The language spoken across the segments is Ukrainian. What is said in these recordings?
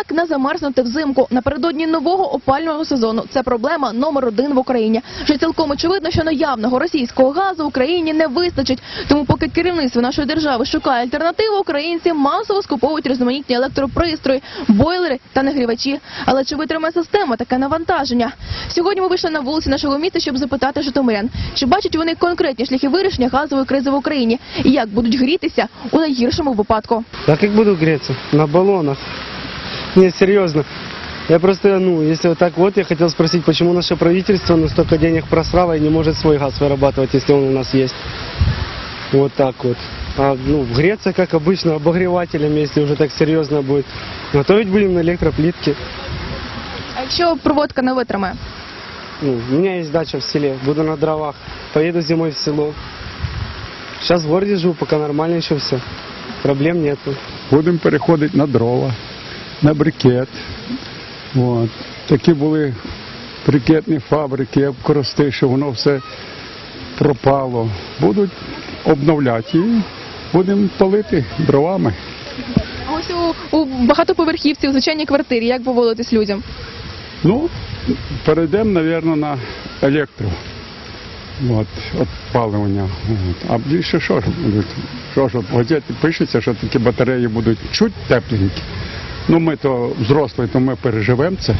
Як не замерзнути взимку напередодні нового опального сезону? Це проблема номер один в Україні. Вже цілком очевидно, що наявного російського газу Україні не вистачить. Тому, поки керівництво нашої держави шукає альтернативу, українці масово скуповують різноманітні електропристрої, бойлери та нагрівачі. Але чи витримає система таке навантаження? Сьогодні ми вийшли на вулиці нашого міста, щоб запитати житомирян, чи бачать вони конкретні шляхи вирішення газової кризи в Україні і як будуть грітися у найгіршому випадку. А как буду греться? На баллонах. Не, серьезно. Я просто, ну, если вот так вот, я хотел спросить, почему наше правительство на столько денег просрало и не может свой газ вырабатывать, если он у нас есть. Вот так вот. А, ну, греться, как обычно, обогревателями, если уже так серьезно будет. Готовить будем на электроплитке. А якщо проводка не витримає? Ну, у меня есть дача в селе, буду на дровах. Поеду зимой в село. Сейчас в городе живу, пока нормально еще все. Проблем нету. Будемо переходити на дрова, на брикет. От. Такі були брикетні фабрики, обкорости, що воно все пропало. Будуть обновляти і будемо палити дровами. А ось у, у багатоповерхівці, у звичайній квартирі, як поводитись людям? Ну, перейдемо, мабуть, на електро. От, опалювання. От. А більше що ж будуть? Що ж, от в газеті пишеться, що такі батареї будуть чуть тепленькі. Ну, ми то взрослі, то ми переживемо це,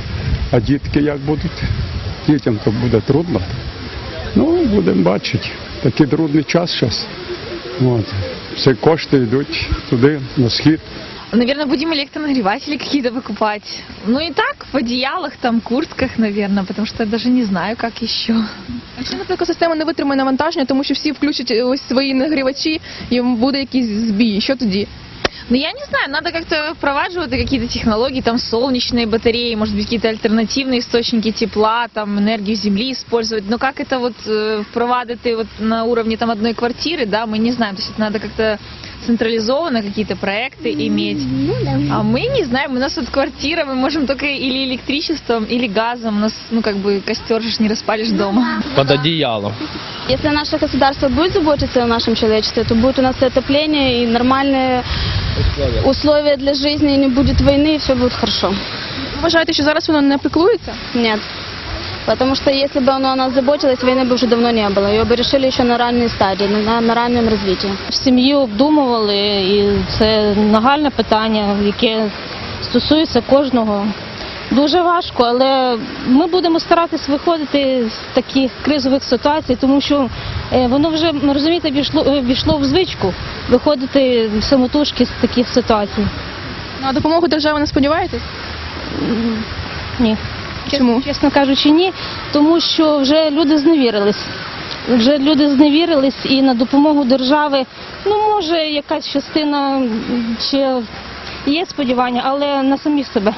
а дітки як будуть? Дітям то буде трудно. Ну, будемо бачити. Такий трудний час зараз. От. Всі кошти йдуть туди, на схід. Наверное, будем электронагреватели какие-то выкупать. Ну и так, в одеялах, там, куртках, наверное, потому что я даже не знаю, как еще. А Якщо, наприклад, система не витримає навантаження, тому що всі включать е, ось свої нагрівачі, і буде якийсь збій, що тоді? Ну, я не знаю, надо как-то впроваживать какие-то технологии, там, солнечные батареи, может быть, какие-то альтернативные источники тепла, там, энергию земли использовать. Но как это вот э, впровадити вот на уровне там одной квартиры, да, мы не знаем. То есть это надо как-то централизованно какие-то проекты иметь. А мы не знаем, у нас вот квартира, мы можем только или электричеством, или газом. У нас, ну, как бы, костер же не распалишь дома. под одеялом. Если наше государство будет заботиться о нашем человечестве, то будет у нас и отопление и нормальные условия для жизни, и не будет войны, и все будет хорошо. Ви вважаєте, що зараз воно не піклується? Нет. Потому что если бы оно о нас заботилось, войны бы уже давно не было. Ее бы решили еще на ранней стадии, на, на раннем развитии. в сім'ї обдумували, і це нагальне питання, яке стосується кожного. Дуже важко, але ми будемо старатись виходити з таких кризових ситуацій, тому що е, воно вже ну, розумієте, війшло, е, війшло в звичку виходити самотужки з таких ситуацій. На допомогу держави не сподіваєтесь? Ні. Чому? Чесно кажучи, ні, тому що вже люди зневірились. Вже люди зневірились і на допомогу держави, ну може якась частина ще є сподівання, але на самих себе.